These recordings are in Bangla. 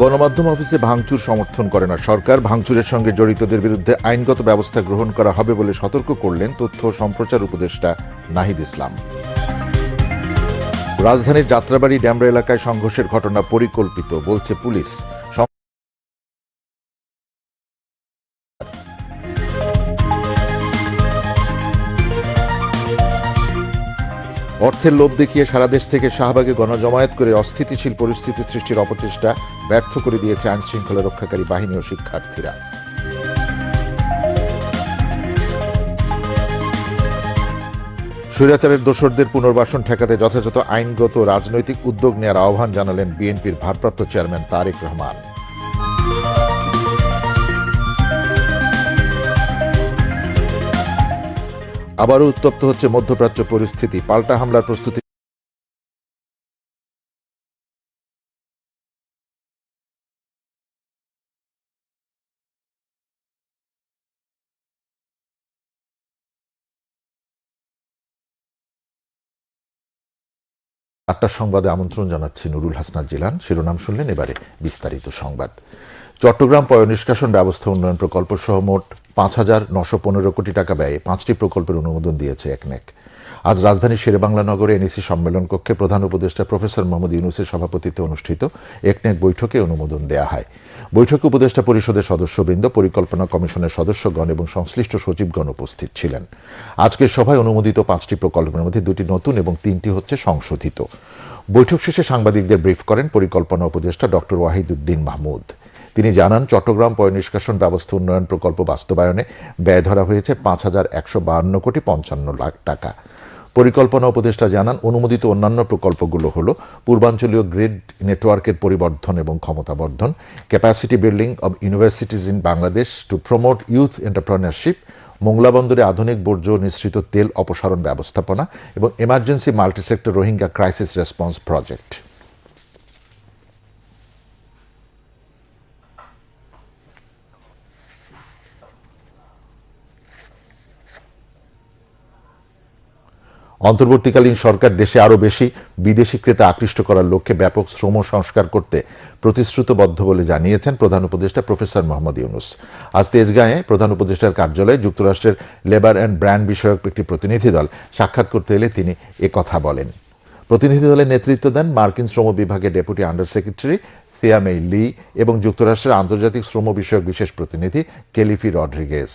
গণমাধ্যম অফিসে ভাঙচুর সমর্থন করে না সরকার। ভাঙচুরের সঙ্গে জড়িতদের বিরুদ্ধে আইনগত ব্যবস্থা গ্রহণ করা হবে বলে সতর্ক করলেন তথ্য সম্প্রচার উপদেষ্টা নাহিদ ইসলাম। রাজধানীর যাত্রাবাড়ি ড্যামরা এলাকায় সংঘর্ষের ঘটনা পরিকল্পিত, বলছে পুলিশ। অর্থের লোভ দেখিয়ে সারা দেশ থেকে শাহবাগে গণজমায়েত করে অস্থিতিশীল পরিস্থিতি সৃষ্টির অপচেষ্টা ব্যর্থ করে দিয়েছে আইন শৃঙ্খলা রক্ষাকারী বাহিনী ও শিক্ষার্থীরা। স্বৈরাচারের দোসরদের পুনর্বাসন ঠেকাতে যথাযথ আইনগত রাজনৈতিক উদ্যোগ নেওয়ার আহ্বান জানালেন বিএনপির ভারপ্রাপ্ত চেয়ারম্যান তারেক রহমান। আবারও উত্তপ্ত হচ্ছে মধ্যপ্রাচ্য পরিস্থিতি। পাল্টা হামলার প্রস্তুতি আটটার সংবাদে আমন্ত্রণ জানাচ্ছি নুরুল হাসনাত জিলান। শিরোনাম শুনলেন এবারে বিস্তারিত সংবাদ। চট্টগ্রাম পয় নিষ্কাশন ব্যবস্থা উন্নয়ন প্রকল্প সহ মোট পাঁচ হাজার নশো পনেরো কোটি টাকা ব্যয়ে পাঁচটি প্রকল্পের অনুমোদন দিয়েছে একনেক। আজ রাজধানীর শেরেবাংলা নগরে এনইসি সম্মেলন কক্ষে প্রধান উপদেষ্টা প্রফেসর মোহাম্মদ ইউনুসের সভাপতিত্বে অনুষ্ঠিত একনেক বৈঠকে অনুমোদন দেয়া হয়। বৈঠকে উপদেষ্টা পরিষদের সদস্যবৃন্দ, পরিকল্পনা কমিশনের সদস্যগণ এবং সংশ্লিষ্ট সচিবগণ উপস্থিত ছিলেন। আজকের সভায় অনুমোদিত পাঁচটি প্রকল্পের মধ্যে দুটি নতুন এবং তিনটি হচ্ছে সংশোধিত। বৈঠক শেষে সাংবাদিকদের ব্রিফ করেন পরিকল্পনা উপদেষ্টা ডক্টর ওয়াহিদুদ্দিন মাহমুদ। তিনি জানান, চট্টগ্রাম পয় নিষ্কাশন ব্যবস্থা উন্নয়ন প্রকল্প বাস্তবায়নে ব্যয় ধরা হয়েছে পাঁচ হাজার একশো বাহান্ন কোটি পঞ্চান্ন লাখ টাকা। পরিকল্পনা উপদেষ্টা জানান, অনুমোদিত অন্যান্য প্রকল্পগুলো হল পূর্বাঞ্চলীয় গ্রিড নেটওয়ার্কের পরিবর্ধন এবং ক্ষমতাবর্ধন capacity building of universities in Bangladesh to promote youth entrepreneurship Mongla বন্দরে আধুনিক বর্জ্য নিঃসৃত তেল অপসারণ ব্যবস্থাপনা এবং emergency multisector Rohingya crisis response project অন্তর্বর্তীকালীন সরকার দেশে আরও বেশি বিদেশি ক্রেতা আকৃষ্ট করার লক্ষ্যে ব্যাপক শ্রম সংস্কার করতে প্রতিশ্রুতবদ্ধ বলে জানিয়েছেন প্রধান উপদেষ্টা প্রফেসর মোহাম্মদ ইউনুস। আজ তেজগাঁয়ে প্রধান উপদেষ্টার কার্যালয়ে যুক্তরাষ্ট্রের লেবার অ্যান্ড ব্র্যান্ড বিষয়ক একটি প্রতিনিধি দল সাক্ষাৎ করতে এলে তিনি কথা বলেন। প্রতিনিধি দলের নেতৃত্ব দেন মার্কিন শ্রম বিভাগের ডেপুটি আন্ডার সেক্রেটারি সিয়ামে লি এবং যুক্তরাষ্ট্রের আন্তর্জাতিক শ্রম বিষয়ক বিশেষ প্রতিনিধি কেলিফি রড্রিগেস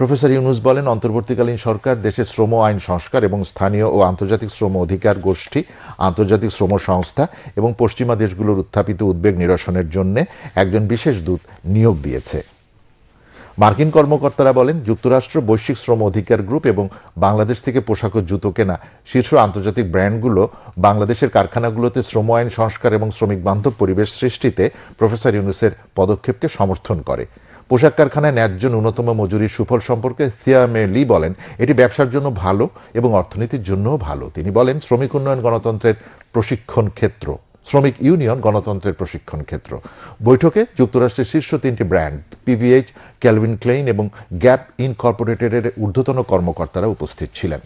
প্রফেসর ইউনুস বলেন, অন্তর্বর্তীকালীন সরকার দেশের শ্রম, আইন, সংস্কার এবং স্থানীয় ও আন্তর্জাতিক শ্রম অধিকার গোষ্ঠী, আন্তর্জাতিক শ্রম সংস্থা এবং পশ্চিমা দেশগুলোর উত্থাপিত উদ্বেগ নিরসনের জন্য একজন বিশেষ দূত নিয়োগ দিয়েছে। মার্কিন কর্মকর্তারা বলেন, যুক্তরাষ্ট্র বৈশ্বিক শ্রম অধিকার গ্রুপ এবং বাংলাদেশ থেকে পোশাক ও জুতো কেনা শীর্ষ আন্তর্জাতিক ব্র্যান্ডগুলো বাংলাদেশের কারখানাগুলোতে শ্রম, আইন, সংস্কার এবং শ্রমিক বান্ধব পরিবেশ সৃষ্টিতে প্রফেসর ইউনুসের পদক্ষেপকে সমর্থন করে। পোশাক কারখানায় ন্যায্য ন্যূনতম মজুরির সুফল সম্পর্কে সিয়ামে লি বলেন, এটি ব্যবসার জন্য ভালো এবং অর্থনীতির জন্যও ভালো। তিনি বলেন, শ্রমিক উন্নয়ন গণতন্ত্রের প্রশিক্ষণ ক্ষেত্র, শ্রমিক ইউনিয়ন গণতন্ত্রের প্রশিক্ষণ ক্ষেত্র। বৈঠকে যুক্তরাষ্ট্রের শীর্ষ তিনটি ব্র্যান্ড পিভিএইচ ক্যালভিন ক্লেইন এবং গ্যাপ ইনকর্পোরেটেডের ঊর্ধ্বতন কর্মকর্তারা উপস্থিত ছিলেন।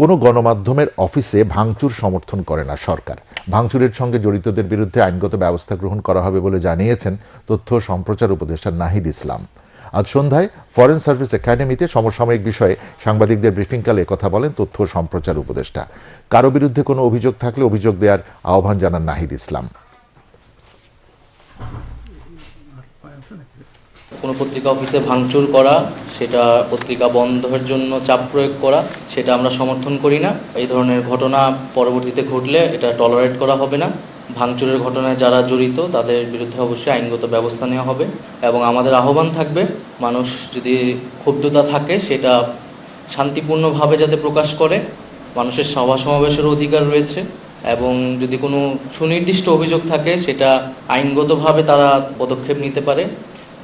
কোনো গণমাধ্যমের অফিসে ভাঙচুর সমর্থন করে না সরকার। ভাঙচুরের সঙ্গে জড়িতদের বিরুদ্ধে আইনগত ব্যবস্থা গ্রহণ করা হবে বলে জানিয়েছেন তথ্য সম্প্রচার উপদেষ্টা নাহিদ ইসলাম। আজ সন্ধ্যায় ফরেন সার্ভিস একাডেমিতে সমসাময়িক বিষয়ে সাংবাদিকদের ব্রিফিংকালে কথা বলেন তথ্য সম্প্রচার উপদেষ্টা। কারও বিরুদ্ধে কোনো অভিযোগ থাকলে অভিযোগ দেওয়ার আহ্বান জানান নাহিদ ইসলাম। কোনো পত্রিকা অফিসে ভাঙচুর করা, সেটা পত্রিকা বন্ধের জন্য চাপ প্রয়োগ করা, সেটা আমরা সমর্থন করি না। এই ধরনের ঘটনা পরবর্তীতে ঘটলে এটা টলারেট করা হবে না। ভাঙচুরের ঘটনায় যারা জড়িত, তাদের বিরুদ্ধে অবশ্যই আইনগত ব্যবস্থা নেওয়া হবে এবং আমাদের আহ্বান থাকবে, মানুষ যদি ক্ষুব্ধতা থাকে, সেটা শান্তিপূর্ণভাবে যাতে প্রকাশ করে। মানুষের সভা সমাবেশের অধিকার রয়েছে এবং যদি কোনো সুনির্দিষ্ট অভিযোগ থাকে, সেটা আইনগতভাবে তারা পদক্ষেপ নিতে পারে।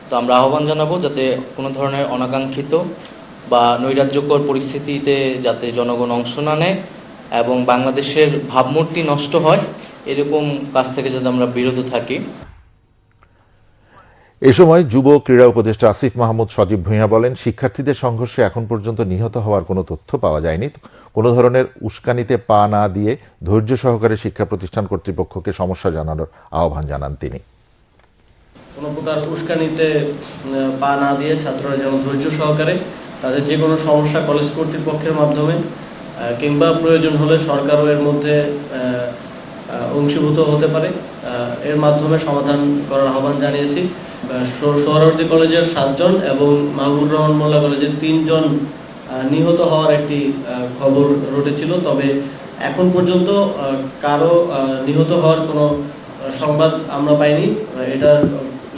তো আমরা আহ্বান জানাব যাতে কোনো ধরনের অনাকাঙ্ক্ষিত বা নৈরাজ্যকর পরিস্থিতিতে যাতে জনগণ অংশ না নেয় এবং বাংলাদেশের ভাবমূর্তি নষ্ট হয়, এরকম কাজ থেকে যাতে আমরা বিরত থাকি। এ সময় যুব ক্রীড়া উপদেষ্টা আসিফ মাহমুদ সজীব ভূঁইয়া বলেন, শিক্ষার্থীদের সংঘর্ষে এখন পর্যন্ত নিহত হওয়ার কোনো তথ্য পাওয়া যায়নি। কোনো ধরনের উস্কানিতে পা না দিয়ে ধৈর্য সহকারে শিক্ষা প্রতিষ্ঠান কর্তৃপক্ষকে সমস্যা জানানোর আহ্বান জানান তিনি। প্রকার উস্কানিতে পা না দিয়ে ছাত্ররা যেন ধৈর্য সহকারে তাদের যে কোনো সমস্যা কলেজ কর্তৃপক্ষের মাধ্যমে কিংবা প্রয়োজন হলে সরকারও এর মধ্যে অংশীভূত হতে পারে। এর মাধ্যমে সমাধান করার আহ্বান জানিয়েছি। আহ, সো- সোহরাওয়ার্দী কলেজের সাতজন এবং মাহবুবুর রহমান মোল্লা কলেজের তিনজন নিহত হওয়ার একটি খবর রটেছিল। তবে এখন পর্যন্ত কারও নিহত হওয়ার কোনো সংবাদ আমরা পাইনি। এটা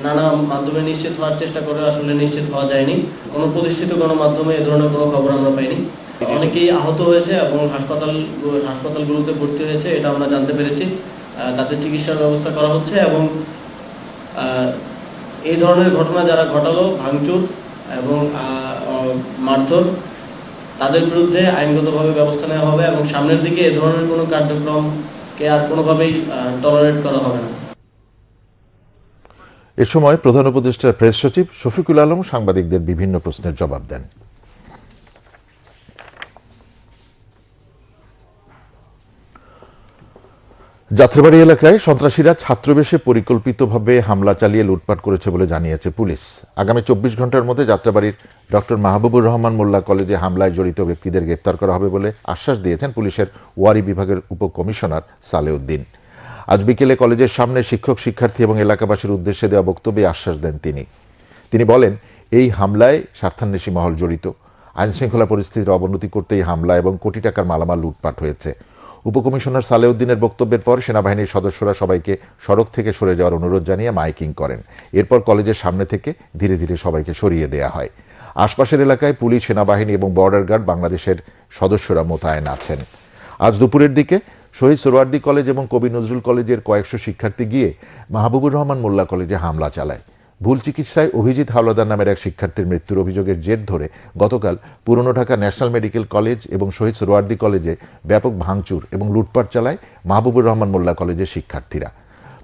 নানা মাধ্যমে নিশ্চিত হওয়ার চেষ্টা করে, আসলে নিশ্চিত হওয়া যায়নি। কোনো প্রতিষ্ঠিত গণমাধ্যমে এ ধরনের কোনো খবর আমরা পাইনি। অনেকেই আহত হয়েছে এবং হাসপাতাল, হাসপাতালগুলোতে ভর্তি হয়েছে, এটা আমরা জানতে পেরেছি। তাদের চিকিৎসার ব্যবস্থা করা হচ্ছে এবং এই ধরনের ঘটনা যারা ঘটালো, ভাঙচুর এবং মারধর, তাদের বিরুদ্ধে আইনগতভাবে ব্যবস্থা নেওয়া হবে এবং সামনের দিকে এ ধরনের কোনো কার্যক্রমকে আর কোনোভাবেই টলারেট করা হবে না। এ সময় প্রধান উপদেষ্টার প্রেস সচিব শফিকুল আলম সাংবাদিকদের বিভিন্ন প্রশ্নের জবাব দেন। যাত্রাবাড়ি এলাকায় সন্ত্রাসীরা ছাত্রবেশে পরিকল্পিতভাবে হামলা চালিয়ে লুটপাট করেছে বলে জানিয়েছে পুলিশ। আগামী চব্বিশ ঘণ্টার মধ্যে যাত্রাবাড়ির ডক্টর মাহবুবুর রহমান মোল্লা কলেজে হামলায় জড়িত ব্যক্তিদের গ্রেপ্তার করা হবে বলে আশ্বাস দিয়েছেন পুলিশের ওয়ারি বিভাগের উপকমিশনার সালেউদ্দিন। আজ বিকেলে কলেজের সামনে শিক্ষক, শিক্ষার্থী এবং এলাকাবাসীর উদ্দেশ্যে দেওয়া বক্তব্যে আশ্বাস দেন তিনি। তিনি বলেন, এই হামলায় স্বার্থান্বেষী মহল জড়িত। আইনশৃঙ্খলা পরিস্থিতির অবনতি করতে এই হামলা এবং কোটি টাকার মালামাল লুটপাট হয়েছে। উপকমিশনার সালেউদ্দিনের বক্তব্যের পর সেনাবাহিনীর সদস্যরা সবাইকে সড়ক থেকে সরে যাওয়ার অনুরোধ জানিয়ে মাইকিং করেন। এরপর কলেজের সামনে থেকে ধীরে ধীরে সবাইকে সরিয়ে দেয়া হয়। আশপাশের এলাকায় পুলিশ, সেনাবাহিনী এবং বর্ডার গার্ড বাংলাদেশের সদস্যরা মোতায়েন আছেন। আজ দুপুরের দিকে শহীদ সোরওয়ার্দী কলেজ এবং কবি নজরুল কলেজের কয়েকশো শিক্ষার্থী গিয়ে মাহবুবুর রহমান মোল্লা কলেজে হামলা চালায়। ভুল চিকিৎসায় অভিজিৎ হাওলাদার নামের এক শিক্ষার্থীর মৃত্যুর অভিযোগের জের ধরে গতকাল পুরনো ঢাকা ন্যাশনাল মেডিকেল কলেজ এবং শহীদ সোরওয়ার্দী কলেজে ব্যাপক ভাঙচুর এবং লুটপাট চালায় মাহবুবুর রহমান মোল্লা কলেজের শিক্ষার্থীরা।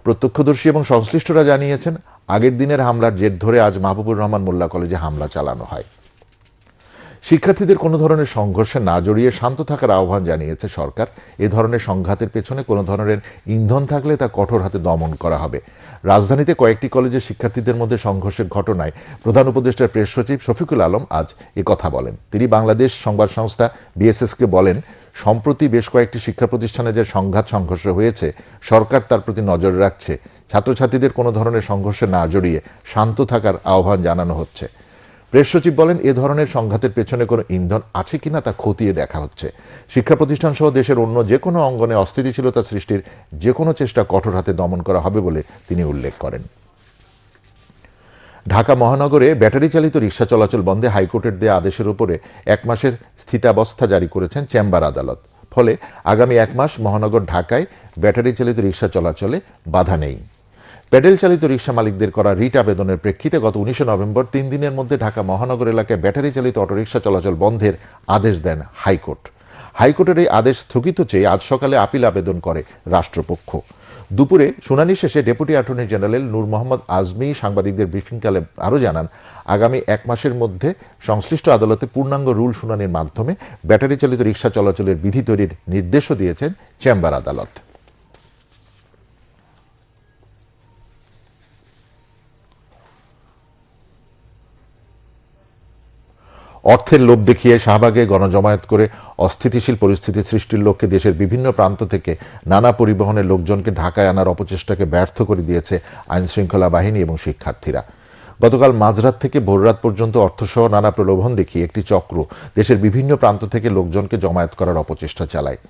প্রত্যক্ষদর্শী এবং সংশ্লিষ্টরা জানিয়েছেন, আগের দিনের হামলার জের ধরে আজ মাহবুবুর রহমান মোল্লা কলেজে হামলা চালানো হয়। শিক্ষার্থীদের কোনো ধরনের সংঘর্ষে না জড়িয়ে শান্ত থাকার আহ্বান জানিয়েছে সরকার। এ ধরনের সংঘাতের পেছনে কোনো ধরনের ইন্ধন থাকলে তা কঠোর হাতে দমন করা হবে। রাজধানীতে কয়েকটি কলেজের শিক্ষার্থীদের মধ্যে সংঘর্ষের ঘটনায় প্রধান উপদেষ্টার প্রেস সচিব শফিকুল আলম আজ এ কথা বলেন। তিনি বাংলাদেশ সংবাদ সংস্থা বিএসএসকে বলেন, সম্প্রতি বেশ কয়েকটি শিক্ষা প্রতিষ্ঠানে যে সংঘাত সংঘর্ষ হয়েছে, সরকার তার প্রতি নজর রাখছে। ছাত্রছাত্রীদের কোনো ধরনের সংঘর্ষে না জড়িয়ে শান্ত থাকার আহ্বান জানানো হচ্ছে। প্রেস সচিব বলেন, এ ধরনের সংঘাতের পেছনে কোনো ইন্ধন আছে কিনা তা খতিয়ে দেখা হচ্ছে। শিক্ষা প্রতিষ্ঠান সহ দেশের অন্য যে কোনো অঙ্গনে অস্থিতিশীলতা সৃষ্টির যে কোনো চেষ্টা কঠোর হাতে দমন করা হবে বলে তিনি উল্লেখ করেন। ঢাকা মহানগরে ব্যাটারি চালিত রিক্সা চলাচল বন্ধে হাইকোর্টের দেয়া আদেশের উপরে এক মাসের স্থিতাবস্থা জারি করেছেন চেম্বার আদালত। ফলে আগামী এক মাস মহানগর ঢাকায় ব্যাটারি চালিত রিক্সা চলাচলে বাধা নেই। প্যাডেল চালিত রিক্সা মালিকদের করা রিট আবেদনের প্রেক্ষিতে গত উনিশে নভেম্বর তিন দিনের মধ্যে ঢাকা মহানগর এলাকায় ব্যাটারি চালিত অটোরিকশা চলাচল বন্ধের আদেশ দেন হাইকোর্ট। হাইকোর্টের এই আদেশ স্থগিত চেয়ে আজ সকালে আপিল আবেদন করে রাষ্ট্রপক্ষ। দুপুরে শুনানি শেষে deputy attorney general Noor Mohammad Azmi সাংবাদিকদের ব্রিফিংকালে আরও জানান, আগামী এক মাসের মধ্যে সংশ্লিষ্ট আদালতে পূর্ণাঙ্গ রুল শুনানির মাধ্যমে ব্যাটারি চালিত রিক্সা চলাচলের বিধি তৈরির নির্দেশও দিয়েছেন চেম্বার আদালত। অর্থের লোভ দেখিয়ে শাহবাগে গণজমায়েত করে অস্থিতিশীল পরিস্থিতি সৃষ্টির লক্ষ্যে দেশের বিভিন্ন প্রান্ত থেকে নানা পরিবহনের লোকজনকে ঢাকায় আনার অপচেষ্টাকে ব্যর্থ করে দিয়েছে আইনশৃঙ্খলা বাহিনী এবং শিক্ষার্থীরা। গতকাল মাঝরাত থেকে ভোররাত পর্যন্ত অর্থসহ নানা প্রলোভন দেখিয়ে একটি চক্র দেশের বিভিন্ন প্রান্ত থেকে লোকজনকে জমায়েত করার অপচেষ্টা চালায়।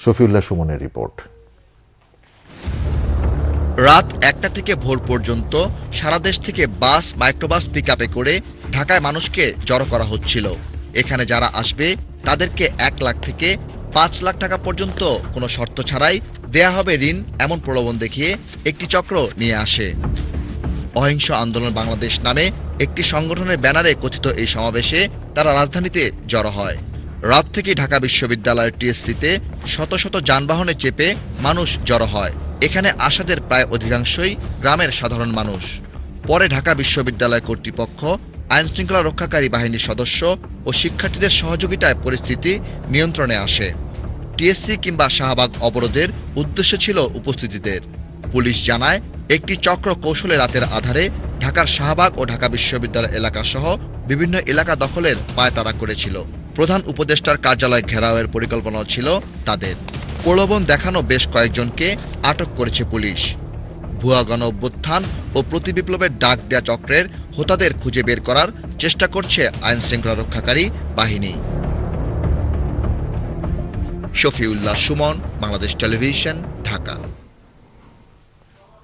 শফিউল্লাহ সুমনের রিপোর্ট। রাত একটা থেকে ভোর পর্যন্ত সারা দেশ থেকে বাস, মাইক্রোবাস পিক করে ঢাকায় মানুষকে জড়ো করা হচ্ছিল। এখানে যারা আসবে, তাদেরকে এক লাখ থেকে পাঁচ লাখ টাকা পর্যন্ত কোনো শর্ত ছাড়াই দেয়া হবে ঋণ, এমন প্রলোভন দেখিয়ে একটি চক্র নিয়ে আসে। অহিংস আন্দোলন বাংলাদেশ নামে একটি সংগঠনের ব্যানারে কথিত এই সমাবেশে তারা রাজধানীতে জড়ো হয়। রাত থেকে ঢাকা বিশ্ববিদ্যালয়ের টিএসসিতে শত শত যানবাহনে চেপে মানুষ জড়ো হয়। এখানে আসাদের প্রায় অধিকাংশই গ্রামের সাধারণ মানুষ। পরে ঢাকা বিশ্ববিদ্যালয় কর্তৃপক্ষ আইন শৃঙ্খলা রক্ষাকারী বাহিনীর সদস্য ও শিক্ষার্থীদের সহযোগিতায় পরিস্থিতি নিয়ন্ত্রণে আসে। টিএসসি কিংবা শাহবাগ অবরোধের উদ্দেশ্য ছিল উপস্থিতিদের। পুলিশ জানায়, একটি চক্র কৌশলে রাতের আধারে ঢাকার শাহবাগ ও ঢাকা বিশ্ববিদ্যালয় এলাকা সহ বিভিন্ন এলাকা দখলের পায়তারা করেছিল। প্রধান উপদেষ্টার কার্যালয় ঘেরাওয়ের পরিকল্পনাও ছিল তাদের। প্রলোভন দেখানো বেশ কয়েকজনকে আটক করেছে পুলিশ। ভুয়া গণ অভ্যুত্থান ও প্রতিবিপ্লবের ডাক দেয়া চক্রের হোতাদের খুঁজে বের করার চেষ্টা করছে আইন শৃঙ্খলা রক্ষাকারী বাহিনী। শফিউল্লাহ সুমন, বাংলাদেশ টেলিভিশন, ঢাকা।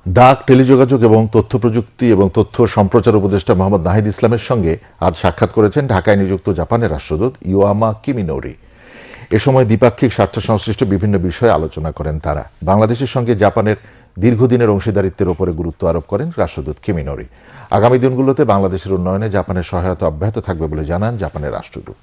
ডাক, টেলিযোগাযোগ এবং তথ্য প্রযুক্তি এবং তথ্য সম্প্রচার উপদেষ্টা মোহাম্মদ নাহিদ ইসলামের সঙ্গে আজ সাক্ষাৎ করেছেন ঢাকায় নিযুক্ত জাপানের রাষ্ট্রদূত ইওয়ামা কিমিনোরি। এ সময় দ্বিপাক্ষিক স্বার্থ সংশ্লিষ্ট বিভিন্ন বিষয়ে আলোচনা করেন তারা। বাংলাদেশের সঙ্গে জাপানের দীর্ঘদিনের অংশীদারিত্বের উপরে গুরুত্ব আরোপ করেন রাষ্ট্রদূত কিমিনোরি। আগামী দিনগুলোতে বাংলাদেশের উন্নয়নে জাপানের সহায়তা অব্যাহত থাকবে বলে জানান জাপানের রাষ্ট্রদূত।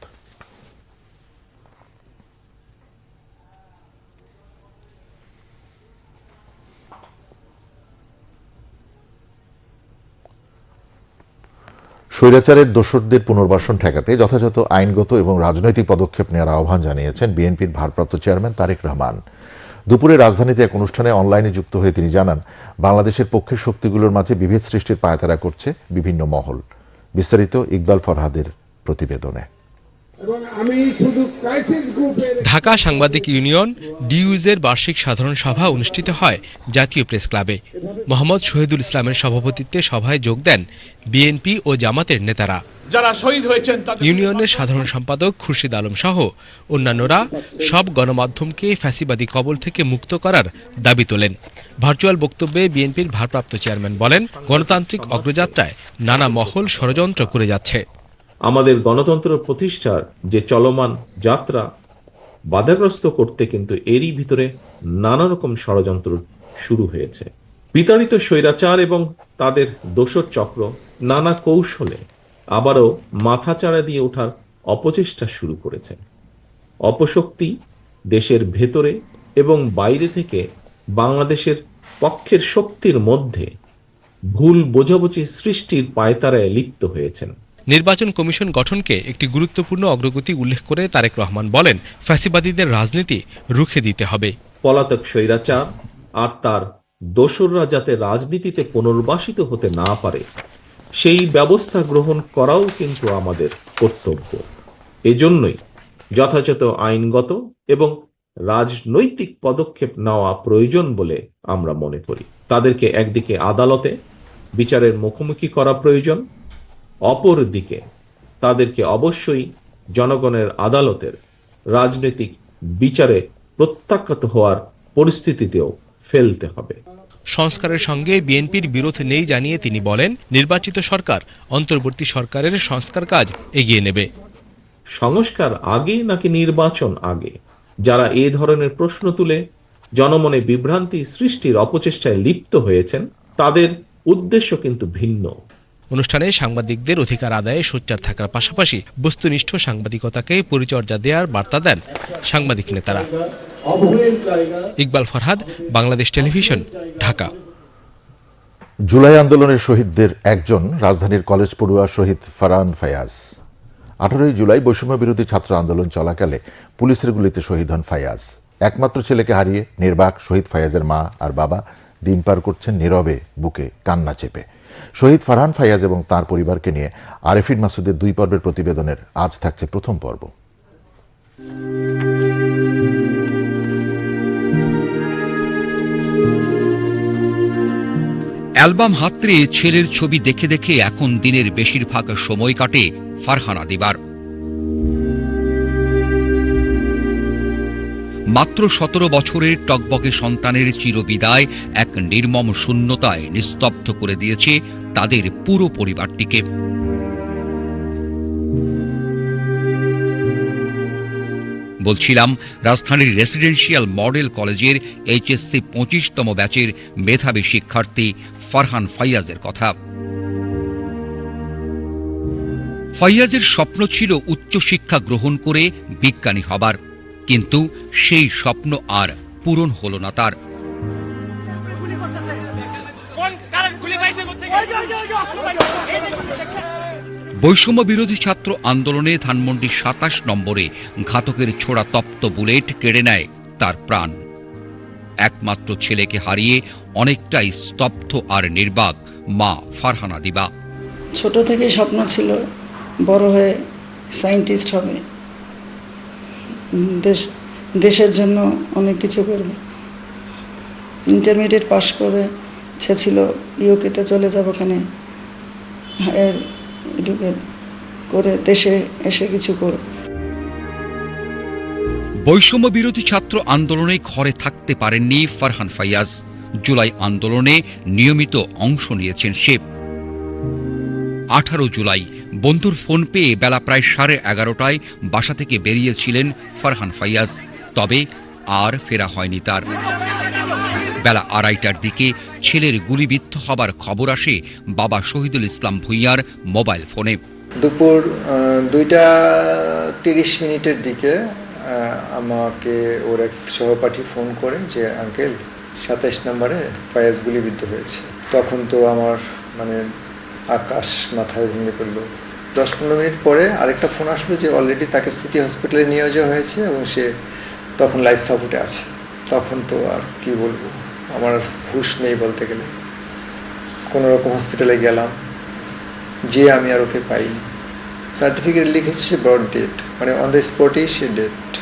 স্বৈরাচারের দোষরদের পুনর্বাসন ঠেকাতে যথাযথ আইনগত এবং রাজনৈতিক পদক্ষেপ নেওয়ার আহ্বান জানিয়েছেন বিএনপির ভারপ্রাপ্ত চেয়ারম্যান তারেক রহমান। দুপুরে রাজধানীতে এক অনুষ্ঠানে অনলাইনে যুক্ত হয়ে তিনি জানান, বাংলাদেশের পক্ষের শক্তিগুলোর মাঝে বিভেদ সৃষ্টির পায়তারা করছে বিভিন্ন মহল। বিস্তারিত ইকবাল ফরহাদের প্রতিবেদনে। ঢাকা সাংবাদিক ইউনিয়ন ডিউজের বার্ষিক সাধারণ সভা অনুষ্ঠিত হয় জাতীয় প্রেস ক্লাবে। মোহাম্মদ শহীদুল ইসলামের সভাপতিত্বে সভায় যোগ দেন বিএনপি ও জামাতের নেতারা। যারা শহীদ হয়েছেন ইউনিয়নের সাধারণ সম্পাদক খুরশিদ আলম সহ অন্যান্যরা সব গণমাধ্যমকে ফ্যাসিবাদী কবল থেকে মুক্ত করার দাবি তোলেন। ভার্চুয়াল বক্তব্যে বিএনপির ভারপ্রাপ্ত চেয়ারম্যান বলেন গণতান্ত্রিক অগ্রযাত্রায় নানা মহল ষড়যন্ত্র করে যাচ্ছে। আমাদের গণতন্ত্র প্রতিষ্ঠার যে চলমান যাত্রা বাধাগ্রস্ত করতে কিন্তু এরই ভিতরে নানা রকম ষড়যন্ত্র শুরু হয়েছে। বিতাড়িত স্বৈরাচার এবং তাদের দোসর চক্র নানা কৌশলে আবারও মাথাচাড়া দিয়ে ওঠার অপচেষ্টা শুরু করেছে। অপশক্তি দেশের ভেতরে এবং বাইরে থেকে বাংলাদেশের পক্ষের শক্তির মধ্যে ভুল বোঝাবুঝি সৃষ্টির পায়তারায় লিপ্ত হয়েছেন। নির্বাচন কমিশন গঠনকে একটি গুরুত্বপূর্ণ অগ্রগতি উল্লেখ করে তারেক রহমান বলেন, ফ্যাসিবাদীদের রাজনীতি রুখে দিতে হবে। পলাতক স্বৈরাচার আর তার দোসররা যাতে রাজনীতিতে পুনর্বাসিত হতে না পারে, সেই ব্যবস্থা গ্রহণ করাও কিন্তু আমাদের কর্তব্য। এজন্যই যথাযথ আইনগত এবং রাজনৈতিক পদক্ষেপ নেওয়া প্রয়োজন বলে আমরা মনে করি। তাদেরকে একদিকে আদালতে, বিচারের মুখোমুখি করা প্রয়োজন অপর দিকে তাদেরকে অবশ্যই জনগণের আদালতের রাজনৈতিক বিচারে প্রত্যাখ্যাত হওয়ার পরিস্থিতিতেও ফেলতে হবে। সংস্কারের সঙ্গে বিএনপির বিরোধ নেই জানিয়ে তিনি বলেন নির্বাচিত সরকার অন্তর্বর্তী সরকারের সংস্কার কাজ এগিয়ে নেবে। সংস্কার আগে নাকি নির্বাচন আগে? যারা এ ধরনের প্রশ্ন তুলে জনমনে বিভ্রান্তি সৃষ্টির অপচেষ্টায় লিপ্ত হয়েছেন তাদের উদ্দেশ্য কিন্তু ভিন্ন। অনুষ্ঠানে সাংবাদিকদের অধিকার আদায়ে সোচ্চার থাকার পাশাপাশি বস্তুনিষ্ঠ সাংবাদিকতাকে পরিচর্যা দেওয়ার বার্তা দেন সাংবাদিক নেতারা। ইকবাল ফরহাদ, বাংলাদেশ টেলিভিশন, ঢাকা। জুলাই আন্দোলনের শহীদদের একজন রাজধানীর কলেজ পড়ুয়া শহীদ ফারহান ফায়াজ। আঠারোই জুলাই বৈষম্য বিরোধী ছাত্র আন্দোলন চলাকালে পুলিশের গুলিতে শহীদ হন ফায়াজ। একমাত্র ছেলেকে হারিয়ে নির্বাক শহীদ ফায়াজের মা আর বাবা দিন পার করছেন নীরবে বুকে কান্না চেপে। শহীদ ফারহান ফাইয়াজ এবং তার পরিবারকে নিয়ে আরেফিন মাসুদের দুই পর্বের প্রতিবেদনের আজ থাকছে প্রথম পর্ব। অ্যালবাম হাতড়ে ছেলের ছবি দেখে দেখে এখন দিনের বেশিরভাগ সময় কাটে ফারহানা দিবার। মাত্র সতেরো বছরের টকবকে সন্তানের চিরবিদায় এক নির্মম শূন্যতায় নিস্তব্ধ করে দিয়েছে তাদের পুরো পরিবারটিকে। বলছিলাম, রাজধানীর রেসিডেন্সিয়াল মডেল কলেজের এইচএসসি পঁচিশতম ব্যাচের মেধাবী শিক্ষার্থী ফারহান ফাইয়াজের কথা। ফাইয়াজের স্বপ্ন ছিল উচ্চশিক্ষা গ্রহণ করে বিজ্ঞানী হবার, কিন্তু সেই স্বপ্ন আর পূরণ হলো না তার। বৈষম্য বিরোধী ছাত্র আন্দোলনে ধানমন্ডির সাতাশ নম্বরে ঘাতকের ছোড়া তপ্ত বুলেট কেড়ে নেয় তার প্রাণ। একমাত্র ছেলেকে হারিয়ে অনেকটাই স্তব্ধ আর নির্বাক মা ফারহানা দিবা। ছোট থেকেই স্বপ্ন ছিল বড় হয়ে সায়েন্টিস্ট হবে। দেশ, দেশের জন্য অনেক কিছু করবে। ইন্টারমিডিয়েট পাশ করে ইচ্ছে ছিল, ইউকেতে চলে যাব ওখানে হায়ার এডুকেট করে দেশে এসে কিছু করব বৈষম্য বিরোধী ছাত্র আন্দোলনে ঘরে থাকতে পারেননি ফারহান ফাইয়াজ। জুলাই আন্দোলনে নিয়মিত অংশ নিয়েছেন সে। আঠারো জুলাই, বন্ধুর ফোন পেয়ে বেলা প্রায় সাড়ে এগারোটায় বাসা থেকে বেরিয়েছিলেন ফারহান ফাইয়াজ। তবে আর ফেরা হয়নি তার। বেলা আড়াইটার দিকে ছেলের গুলিবিদ্ধ হবার খবর আসে বাবা শহীদুল ইসলাম ভুইয়ার মোবাইল ফোনে। দুপুর দুইটা তিরিশ মিনিটের দিকে আমাকে ওর এক সহপাঠী ফোন করে যে, আঙ্কেল, সাতাইশ নম্বরে ফায়াজ গুলিবিদ্ধ হয়েছে। তখন তো আমার মানে আকাশ মাথায় ভেঙে পড়ল। দশ পনেরো মিনিট পরে আরেকটা ফোন আসলো যে, অলরেডি তাকে সিটি হসপিটালে নিয়ে যাওয়া হয়েছে এবং সে তখন লাইফ সাপোর্টে আছে। তখন তো আর কি বলব? আমার হুশ নেই বলতে গেলে। কোনো রকম হসপিটালে গেলাম। যে আমি আর ওকে পাইনি। সার্টিফিকেট লিখেছে সে ব্রড ডেট মানে অন দ্য স্পটেই সে ডেট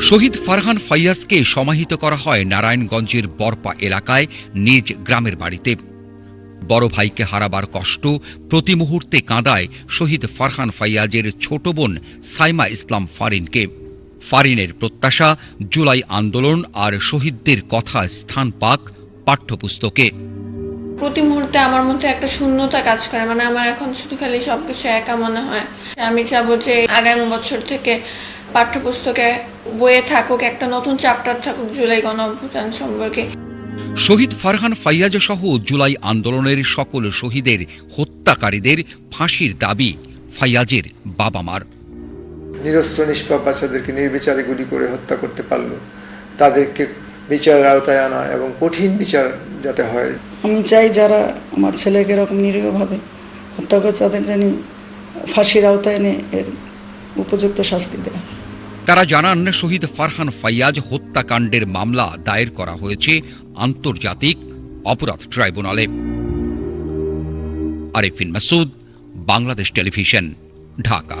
শহীদ ফারহান ফাইয়াজকে সমাহিত করা হয় নারায়ণগঞ্জের বরপা এলাকায় নিজ গ্রামের বাড়িতে। বড় ভাইকে হারাবার কষ্ট প্রতি মুহূর্তে কাঁদায় শহীদ ফারহান ফাইয়াজের ছোট বোন সাইমা ইসলাম ফারিনকে। ফারিনের প্রত্যাশা জুলাই আন্দোলন আর শহীদদের কথা স্থান পাক পাঠ্যপুস্তকে। প্রতি মুহূর্তে আমার মধ্যে একটা শূন্যতা কাজ করে মানে আমার এখন শুধু খালি সবকিছু একা মনে হয়। আমি চাবো যে আগামী বছর থেকে পাঠ্যপুস্তকে বইয়ে থাকুক একটা নতুন চ্যাপ্টার থাকুক জুলাই গণ অভ্যুত্থান সম্পর্কে। শহীদ ফারহান ফাইয়াজ সহ জুলাই আন্দোলনের সকল শহীদের হত্যাকারীদের ফাঁসির দাবি ফাইয়াজের বাবা মার নিরস্ত্র নিষ্পাপ বাচ্চাদেরকে নির্বিচারে গুলি করে হত্যা করতে পারল। তাদেরকে বিচারের আওতায় আনা এবং কঠিন বিচার যাতে হয়। আমি চাই যারা আমার ছেলেকে এরকম নিরীহভাবে হত্যা করে তাদের জানি ফাঁসির আওতায় এনে এর উপযুক্ত শাস্তি দেয়। তারা জানান শহীদ ফারহান ফাইয়াজ হত্যাকাণ্ডের মামলা দায়ের করা হয়েছে আন্তর্জাতিক অপরাধ ট্রাইব্যুনালে। আরিফিন মাসুদ বাংলাদেশ টেলিভিশন ঢাকা।